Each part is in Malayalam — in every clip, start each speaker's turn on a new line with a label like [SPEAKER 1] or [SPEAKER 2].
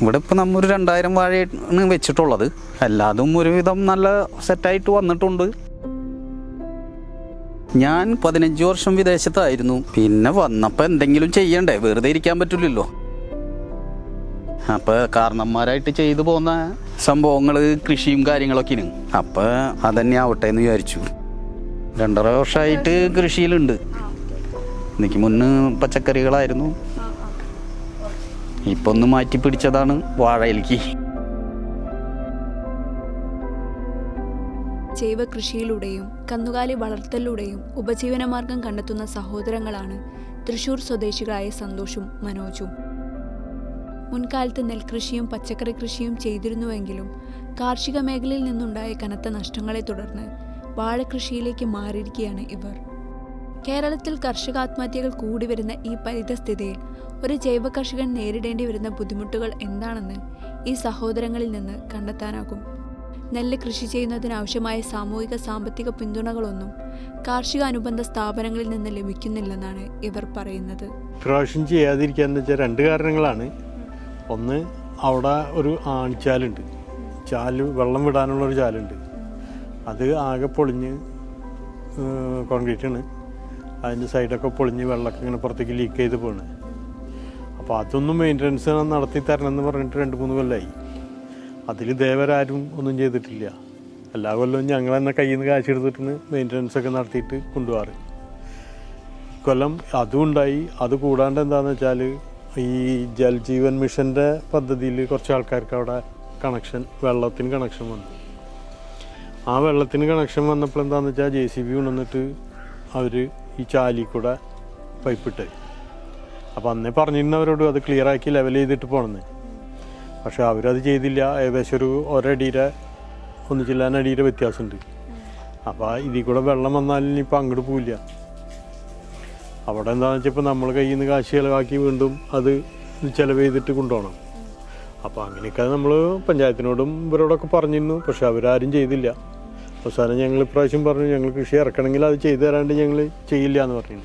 [SPEAKER 1] ഇവിടെ ഇപ്പം നമ്മൾ ഒരു രണ്ടായിരം വാഴയാണ് വെച്ചിട്ടുള്ളത്. എല്ലാതും ഒരുവിധം നല്ല സെറ്റായിട്ട് വന്നിട്ടുണ്ട്. ഞാൻ പതിനഞ്ച് വർഷം വിദേശത്തായിരുന്നു. പിന്നെ വന്നപ്പോൾ എന്തെങ്കിലും ചെയ്യണ്ടേ? വെറുതെ ഇരിക്കാൻ പറ്റില്ലല്ലോ. അപ്പോൾ കാരണന്മാരായിട്ട് ചെയ്തു പോകുന്ന സംഭവങ്ങൾ കൃഷിയും കാര്യങ്ങളൊക്കെയാണ്. അപ്പോൾ അതന്നെ ആവട്ടെ എന്ന് വിചാരിച്ചു. രണ്ടര വർഷമായിട്ട് കൃഷിയിലുണ്ട്. എനിക്ക് മുന്ന് പച്ചക്കറികളായിരുന്നു. ഇപ്പൊ ഒന്ന് മാറ്റി പിടിച്ചതാണ് വാഴയിലേക്ക്.
[SPEAKER 2] ജൈവ കൃഷിയിലൂടെയും കന്നുകാലി വളർത്തലിലൂടെയും ഉപജീവനമാർഗം കണ്ടെത്തുന്ന സഹോദരങ്ങളാണ് തൃശൂർ സ്വദേശികളായ സന്തോഷും മനോജും. മുൻകാലത്ത് നെൽകൃഷിയും പച്ചക്കറി കൃഷിയും ചെയ്തിരുന്നുവെങ്കിലും കാർഷിക മേഖലയിൽ നിന്നുണ്ടായ കനത്ത നഷ്ടങ്ങളെ തുടർന്ന് വാഴകൃഷിയിലേക്ക് മാറിയിരിക്കുകയാണ് ഇവർ. കേരളത്തിൽ കർഷകാത്മഹത്യകൾ കൂടി വരുന്ന ഈ പരിതസ്ഥിതിയിൽ ഒരു ജൈവ കർഷകൻ നേരിടേണ്ടി വരുന്ന ബുദ്ധിമുട്ടുകൾ എന്താണെന്ന് ഈ സഹോദരങ്ങളിൽ നിന്ന് കണ്ടെത്താനാകും. നെല്ല് കൃഷി ചെയ്യുന്നതിനാവശ്യമായ സാമൂഹിക സാമ്പത്തിക പിന്തുണകളൊന്നും കാർഷിക അനുബന്ധ സ്ഥാപനങ്ങളിൽ നിന്ന് ലഭിക്കുന്നില്ലെന്നാണ് ഇവർ പറയുന്നത്.
[SPEAKER 3] ഇപ്രാവശ്യം ചെയ്യാതിരിക്കാന്ന് വെച്ചാൽ രണ്ട് കാരണങ്ങളാണ്. ഒന്ന് അവിടെ ഒരു ആണിച്ചാലുണ്ട് ചാൽ വെള്ളം വിടാനുള്ള ഒരു ചാലുണ്ട്. അത് ആകെ പൊളിഞ്ഞ് കോൺക്രീറ്റാണ്. അതിന്റെ സൈഡൊക്കെ പൊളിഞ്ഞ് വെള്ളമൊക്കെ ഇങ്ങനെ പുറത്തേക്ക് ലീക്ക് ചെയ്ത് പോണ്. അപ്പോൾ അതൊന്നും മെയിന്റനൻസ് നടത്തി തരണം എന്ന് പറഞ്ഞിട്ട് രണ്ട് മൂന്ന് കൊല്ലമായി അതിൽ ദേവരാരും ഒന്നും ചെയ്തിട്ടില്ല. എല്ലാ കൊല്ലവും ഞങ്ങൾ തന്നെ കയ്യിൽ നിന്ന് കാശ് എടുത്തിട്ട് മെയിന്റനൻസ് ഒക്കെ നടത്തിയിട്ട് കൊണ്ടുപോകാറ്. കൊല്ലം അതും ഉണ്ടായി. അത് കൂടാണ്ട് എന്താണെന്ന് വെച്ചാൽ ഈ ജൽജീവൻ മിഷന്റെ പദ്ധതിയിൽ കുറച്ച് ആൾക്കാർക്ക് അവിടെ കണക്ഷൻ വെള്ളത്തിന് കണക്ഷൻ വന്നു. ആ വെള്ളത്തിന് കണക്ഷൻ വന്നപ്പോൾ എന്താണെന്ന് വെച്ചാൽ ജെ സി ബി കൊണ്ടുവന്നിട്ട് അവർ ഈ ചാലി കൂടെ പൈപ്പിട്ട് അപ്പോൾ അന്നേ പറഞ്ഞിരുന്നവരോട് അത് ക്ലിയർ ആക്കി ലെവൽ ചെയ്തിട്ട് പോകണമെന്ന് പക്ഷെ അവരത് ചെയ്തില്ല. ഏകദേശം ഒരു ഒരടിയുടെ ഒന്ന് ചില്ലാനടിയുടെ വ്യത്യാസമുണ്ട്. അപ്പോൾ ഇതിൽ കൂടെ വെള്ളം വന്നാൽ ഇനിയിപ്പോൾ അങ്ങോട്ട് പോവില്ല. അവിടെ എന്താണെന്ന് വെച്ചാൽ ഇപ്പോൾ നമ്മൾ കയ്യിൽ നിന്ന് കാശ് ചിലവാക്കി വീണ്ടും അത് ചിലവ് ചെയ്തിട്ട് കൊണ്ടുപോകണം. അപ്പോൾ അങ്ങനെയൊക്കെ നമ്മൾ പഞ്ചായത്തിനോടും ഇവരോടൊക്കെ പറഞ്ഞിരുന്നു. പക്ഷെ അവരാരും ചെയ്തില്ല. അവസാനം ഞങ്ങൾ ഇപ്രാവശ്യം പറഞ്ഞു ഞങ്ങൾ കൃഷി ഇറക്കണമെങ്കിൽ അത് ചെയ്തു തരാണ്ട് ഞങ്ങൾ ചെയ്യില്ല എന്ന് പറഞ്ഞു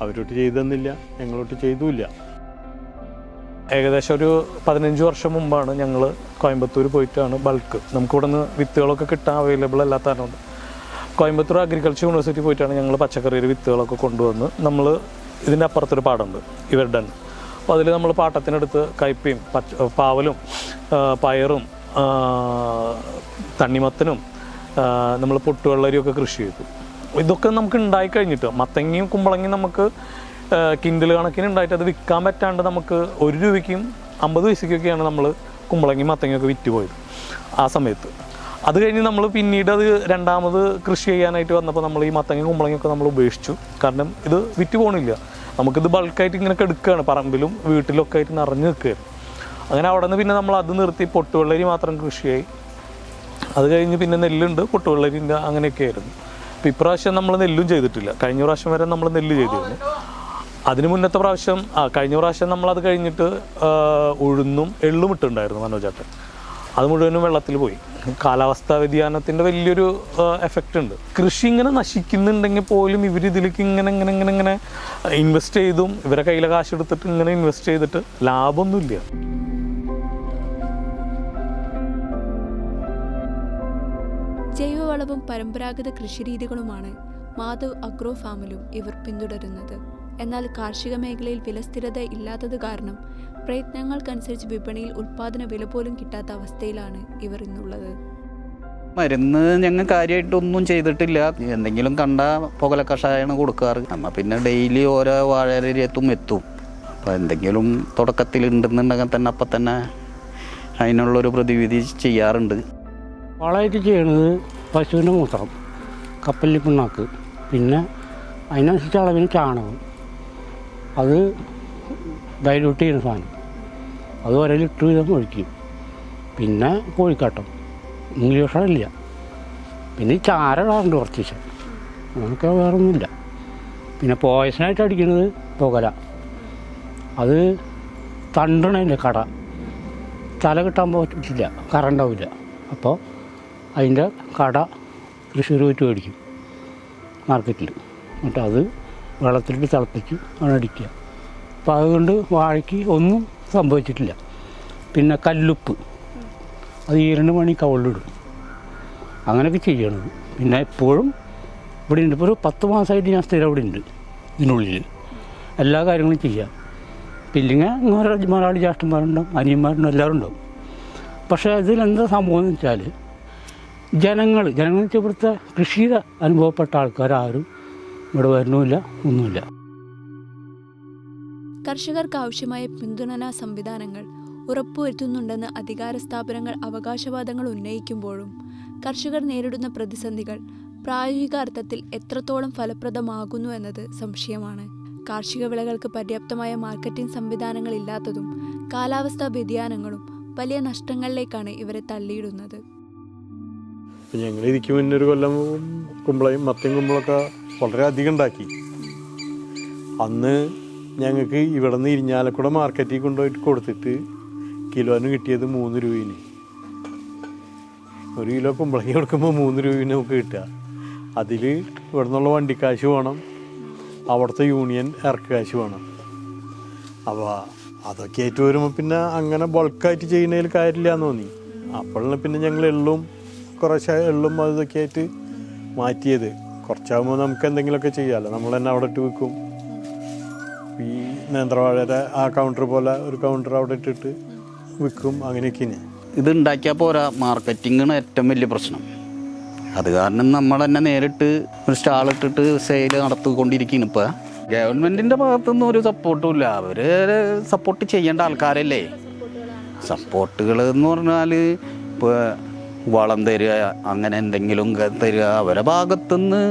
[SPEAKER 3] അവരോട്ട് ചെയ്തു തന്നില്ല ഞങ്ങളോട്ട് ചെയ്തുമില്ല.
[SPEAKER 4] ഏകദേശം ഒരു പതിനഞ്ച് വർഷം മുമ്പാണ് ഞങ്ങൾ കോയമ്പത്തൂർ പോയിട്ടാണ് ബൾക്ക് നമുക്കിവിടെ നിന്ന് വിത്തുകളൊക്കെ കിട്ടാൻ അവൈലബിൾ അല്ലാത്ത കാരണം കോയമ്പത്തൂർ അഗ്രികൾച്ചർ യൂണിവേഴ്സിറ്റി പോയിട്ടാണ് ഞങ്ങൾ പച്ചക്കറിയിൽ വിത്തുകളൊക്കെ കൊണ്ടുവന്ന് നമ്മൾ ഇതിന്റെ അപ്പുറത്തൊരു പാടമുണ്ട് ഇവരുടെ അപ്പോൾ അതിൽ നമ്മൾ പാട്ടത്തിനടുത്ത് കയ്പയും പച്ച പാവലും പയറും തണ്ണിമത്തനും നമ്മൾ പൊട്ടുവെള്ളരിയൊക്കെ കൃഷി ചെയ്തു. ഇതൊക്കെ നമുക്ക് ഉണ്ടായി കഴിഞ്ഞിട്ട് മത്തങ്ങയും കുമ്പളങ്ങയും നമുക്ക് കിൻഡിൽ കണക്കിന് ഉണ്ടായിട്ട് അത് വിൽക്കാൻ പറ്റാണ്ട് നമുക്ക് ഒരു രൂപയ്ക്കും അമ്പത് പൈസയ്ക്കൊക്കെയാണ് നമ്മൾ കുമ്പളങ്ങയും മത്തങ്ങയൊക്കെ വിറ്റ് പോയത് ആ സമയത്ത്. അത് കഴിഞ്ഞ് നമ്മൾ പിന്നീട് അത് രണ്ടാമത് കൃഷി ചെയ്യാനായിട്ട് വന്നപ്പോൾ നമ്മൾ ഈ മത്തങ്ങയും കുമ്പളങ്ങയൊക്കെ നമ്മൾ ഉപേക്ഷിച്ചു. കാരണം ഇത് വിറ്റ് പോകണില്ല നമുക്കിത് ബൾക്കായിട്ട് ഇങ്ങനെ എടുക്കുകയാണ് പറമ്പിലും വീട്ടിലൊക്കെ ആയിട്ട് നിറഞ്ഞു നിൽക്കുകയാണ്. അങ്ങനെ അവിടെ നിന്ന് പിന്നെ നമ്മൾ അത് നിർത്തി പൊട്ടുവെള്ളരി മാത്രം കൃഷിയായി. അത് കഴിഞ്ഞ് പിന്നെ നെല്ലുണ്ട് പൊട്ടുവെള്ളരിന്റെ അങ്ങനെയൊക്കെ ആയിരുന്നു. അപ്പോൾ ഇപ്രാവശ്യം നമ്മൾ നെല്ലും ചെയ്തിട്ടില്ല. കഴിഞ്ഞ പ്രാവശ്യം വരെ നമ്മൾ നെല്ല് ചെയ്തിരുന്നു. അതിന് മുന്നത്തെ പ്രാവശ്യം ആ കഴിഞ്ഞ പ്രാവശ്യം നമ്മൾ അത് കഴിഞ്ഞിട്ട് ഉഴുന്നും എള്ളും ഇട്ടുണ്ടായിരുന്നു മനോജാട്ടൻ അത് മുഴുവനും വെള്ളത്തിൽ പോയി. കാലാവസ്ഥാ വ്യതിയാനത്തിന്റെ വലിയൊരു എഫക്റ്റ് ഉണ്ട്. കൃഷി ഇങ്ങനെ നശിക്കുന്നുണ്ടെങ്കിൽ പോലും ഇവർ ഇതിലേക്ക് ഇങ്ങനെ ഇങ്ങനെ ഇങ്ങനെ ഇങ്ങനെ ഇൻവെസ്റ്റ് ചെയ്തും ഇവരെ കയ്യിലെ കാശ് എടുത്തിട്ട് ഇങ്ങനെ ഇൻവെസ്റ്റ് ചെയ്തിട്ട് ലാഭമൊന്നുമില്ല.
[SPEAKER 2] ജൈവവളവും പരമ്പരാഗത കൃഷിരീതികളുമാണ് മാധവ് അഗ്രോ ഫാമിലും ഇവർ പിന്തുടരുന്നത്. എന്നാൽ കാർഷിക മേഖലയിൽ വിലസ്ഥിരത ഇല്ലാത്തത് കാരണം പ്രയത്നങ്ങൾക്കനുസരിച്ച് വിപണിയിൽ ഉൽപാദന വില പോലും കിട്ടാത്ത അവസ്ഥയിലാണ് ഇവർ ഇന്നുള്ളത്.
[SPEAKER 1] മരുന്ന് ഞങ്ങൾ കാര്യമായിട്ടൊന്നും ചെയ്തിട്ടില്ല. എന്തെങ്കിലും കണ്ട പുകല കഷായമാണ് കൊടുക്കാറ്. നമ്മ പിന്നെ ഡെയിലി ഓരോ വാഴരത്തും എത്തും. അപ്പോൾ എന്തെങ്കിലും തുടക്കത്തിൽ ഉണ്ടെന്നുണ്ടെങ്കിൽ തന്നെ അപ്പം തന്നെ അതിനുള്ളൊരു പ്രതിവിധി ചെയ്യാറുണ്ട്.
[SPEAKER 5] വളമായിട്ട് ചെയ്യണത് പശുവിന്റെ മൂത്രം കപ്പലിൽ പിണ്ണാക്ക് പിന്നെ അതിനനുസരിച്ച് അളവിന് ചാണകം. അത് ഡൈലൂട്ട് ചെയ്യുന്ന സാധനം. അത് ഒരേ ലിറ്റർ വീതം ഒഴിക്കും. പിന്നെ കോഴിക്കാട്ടം. ഇംഗ്ലീഷ് ഇല്ല. പിന്നെ ഈ ചാര ഇടാറുണ്ട് കുറച്ച് ദിവസം. അങ്ങനെയൊക്കെ വേറെ ഒന്നുമില്ല പിന്നെ പോയസനായിട്ട് അടിക്കുന്നത് പുകല. അത് തണ്ടണതിന്റെ കട. തല കിട്ടാൻ പറ്റില്ല. കറണ്ടാവില്ല അപ്പോൾ അതിന്റെ കട തൃശ്ശൂർ പോയിട്ട് മേടിക്കും മാർക്കറ്റിൽ. എന്നിട്ട് അത് വെള്ളത്തിലിട്ട് തിളപ്പിച്ച് അടിക്കുക. അപ്പോൾ അതുകൊണ്ട് വാഴയ്ക്ക് ഒന്നും സംഭവിച്ചിട്ടില്ല. പിന്നെ കല്ലുപ്പ്. അത് ഈ രണ്ട് മണി കവളിലിടും അങ്ങനെയൊക്കെ ചെയ്യണത്. പിന്നെ എപ്പോഴും ഇവിടെ ഉണ്ട്. ഇപ്പോൾ ഒരു പത്ത് മാസമായിട്ട് ഞാൻ സ്ഥിരം ഇവിടെ ഉണ്ട് ഇതിനുള്ളിൽ. എല്ലാ കാര്യങ്ങളും ചെയ്യാം. പില്ലിങ്ങ മലയാളി ജ്യേഷ്ഠന്മാരുണ്ടാവും അനിയന്മാരുണ്ടാവും എല്ലാവരും ഉണ്ടാവും പക്ഷേ ഇതിലെന്താ സംഭവം എന്ന് വെച്ചാൽ ജനങ്ങൾ ജനങ്ങൾ ഇവിടുത്തെ കൃഷിയുടെ അനുഭവപ്പെട്ട ആൾക്കാരാരും ഇവിടെ വരണമില്ല ഒന്നുമില്ല.
[SPEAKER 2] കർഷകർക്ക് ആവശ്യമായ പിന്തുണനാ സംവിധാനങ്ങൾ ഉറപ്പുവരുത്തുന്നുണ്ടെന്ന് അധികാര സ്ഥാപനങ്ങൾ അവകാശവാദങ്ങൾ ഉന്നയിക്കുമ്പോഴും കർഷകർ നേരിടുന്ന പ്രതിസന്ധികൾ പ്രായോഗിക അർത്ഥത്തിൽ എത്രത്തോളം ഫലപ്രദമാകുന്നു എന്നത് സംശയമാണ്. കാർഷിക വിളകൾക്ക് പര്യാപ്തമായ മാർക്കറ്റിംഗ് സംവിധാനങ്ങൾ ഇല്ലാത്തതും കാലാവസ്ഥാ വ്യതിയാനങ്ങളും വലിയ നഷ്ടങ്ങളിലേക്കാണ് ഇവരെ തള്ളിയിടുന്നത്.
[SPEAKER 3] ഇപ്പം ഞങ്ങൾ ഇതിക്ക് മുന്നേ ഒരു കൊല്ലം കുമ്പളയും മത്തയും കുമ്പളൊക്കെ വളരെ അധികം ഉണ്ടാക്കി. അന്ന് ഞങ്ങൾക്ക് ഇവിടെ നിന്ന് ഇരിഞ്ഞാലക്കുട മാർക്കറ്റിൽ കൊണ്ടുപോയിട്ട് കൊടുത്തിട്ട് കിലോന് കിട്ടിയത് മൂന്ന് രൂപയിന് ഒരു കിലോ കുമ്പളങ്ങി കൊടുക്കുമ്പോൾ മൂന്ന് രൂപയിന് നമുക്ക് കിട്ടുക. അതിൽ ഇവിടെ നിന്നുള്ള വണ്ടിക്കാശ് വേണം അവിടുത്തെ യൂണിയൻ ഇറക്കാശ് വേണം. അപ്പോൾ അതൊക്കെ ഏറ്റവും വരുമ്പോൾ പിന്നെ അങ്ങനെ ബൾക്കായിട്ട് ചെയ്യുന്നതിൽ കാര്യമില്ല എന്ന് തോന്നി. അപ്പോഴാണ് പിന്നെ ഞങ്ങൾ എള്ളും കുറച്ച് എള്ളും അതൊക്കെ ആയിട്ട് മാറ്റിയത്. കുറച്ചാകുമ്പോൾ നമുക്ക് എന്തെങ്കിലുമൊക്കെ ചെയ്യാമല്ലോ നമ്മൾ തന്നെ അവിടെ ഇട്ട് വിൽക്കും ഈ നേന്ത്രവാഴയുടെ ആ കൗണ്ടർ പോലെ ഒരു കൗണ്ടർ അവിടെ ഇട്ടിട്ട് വിൽക്കും അങ്ങനെയൊക്കെയാണ്
[SPEAKER 1] ഇത് ഉണ്ടാക്കിയാൽ പോരാ. മാർക്കറ്റിംഗാണ് ഏറ്റവും വലിയ പ്രശ്നം. അത് കാരണം നമ്മൾ തന്നെ നേരിട്ട് ഒരു സ്റ്റാൾ ഇട്ടിട്ട് സെയിൽ നടത്തിക്കൊണ്ടിരിക്കുകയാണ് ഇപ്പോൾ ഗവൺമെന്റിന്റെ ഭാഗത്തുനിന്നും ഒരു സപ്പോർട്ടും ഇല്ല. അവർ സപ്പോർട്ട് ചെയ്യേണ്ട ആൾക്കാരല്ലേ. സപ്പോർട്ടുകൾ എന്ന് പറഞ്ഞാൽ ഇപ്പോൾ വളം തരിക അങ്ങനെ എന്തെങ്കിലും തരിക അവരെ ഭാഗത്തുനിന്ന്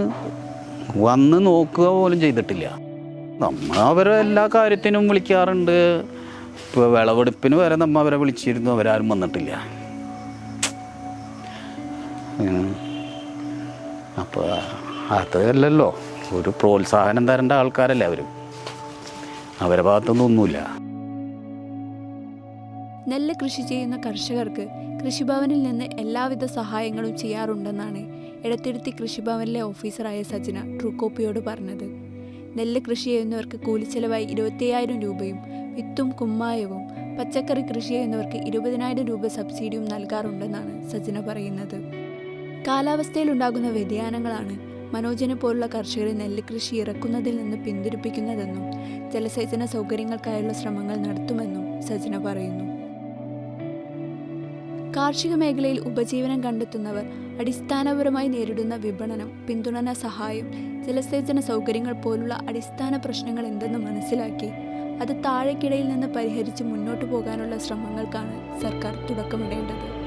[SPEAKER 1] വന്ന് നോക്കുക പോലും ചെയ്തിട്ടില്ല. നമ്മൾ അവരെ എല്ലാ കാര്യത്തിനും വിളിക്കാറുണ്ട്. ഇപ്പോൾ വിളവെടുപ്പിന് വരെ നമ്മൾ അവരെ വിളിച്ചിരുന്നു അവരാരും വന്നിട്ടില്ല. അപ്പോൾ അതല്ലല്ലോ ഒരു പ്രോത്സാഹനം തരേണ്ട ആൾക്കാരല്ലേ അവർ അവരെ ഭാഗത്തൊന്നും ഒന്നുമില്ല.
[SPEAKER 2] നെല്ല് കൃഷി ചെയ്യുന്ന കർഷകർക്ക് കൃഷിഭവനിൽ നിന്ന് എല്ലാവിധ സഹായങ്ങളും ചെയ്യാറുണ്ടെന്നാണ് ഇടത്തിരുത്തി കൃഷിഭവനിലെ ഓഫീസറായ സജന ട്രൂക്കോപ്പിയോട് പറഞ്ഞത്. നെല്ല് കൃഷി ചെയ്യുന്നവർക്ക് കൂലിച്ചെലവായി ഇരുപത്തിയായിരം രൂപയും വിത്തും കുമ്മായവും പച്ചക്കറി കൃഷി ചെയ്യുന്നവർക്ക് ഇരുപതിനായിരം രൂപ സബ്സിഡിയും നൽകാറുണ്ടെന്നാണ് സജന പറയുന്നത്. കാലാവസ്ഥയിലുണ്ടാകുന്ന വ്യതിയാനങ്ങളാണ് മനോജനെ പോലുള്ള കർഷകരെ നെല്ല് കൃഷി ഇറക്കുന്നതിൽ നിന്ന് പിന്തിരിപ്പിക്കുന്നതെന്നും ജലസേചന സൗകര്യങ്ങൾക്കായുള്ള ശ്രമങ്ങൾ നടത്തുമെന്നും സജന പറയുന്നു. കാർഷിക മേഖലയിൽ ഉപജീവനം കണ്ടെത്തുന്നവർ അടിസ്ഥാനപരമായി നേരിടുന്ന വിപണനം പിന്തുണന സഹായം ജലസേചന സൗകര്യങ്ങൾ പോലുള്ള അടിസ്ഥാന പ്രശ്നങ്ങൾ എന്തെന്ന് മനസ്സിലാക്കി അത് താഴേക്കിടയിൽ നിന്ന് പരിഹരിച്ച് മുന്നോട്ടു പോകാനുള്ള ശ്രമങ്ങൾക്കാണ് സർക്കാർ തുടക്കമിടേണ്ടത്.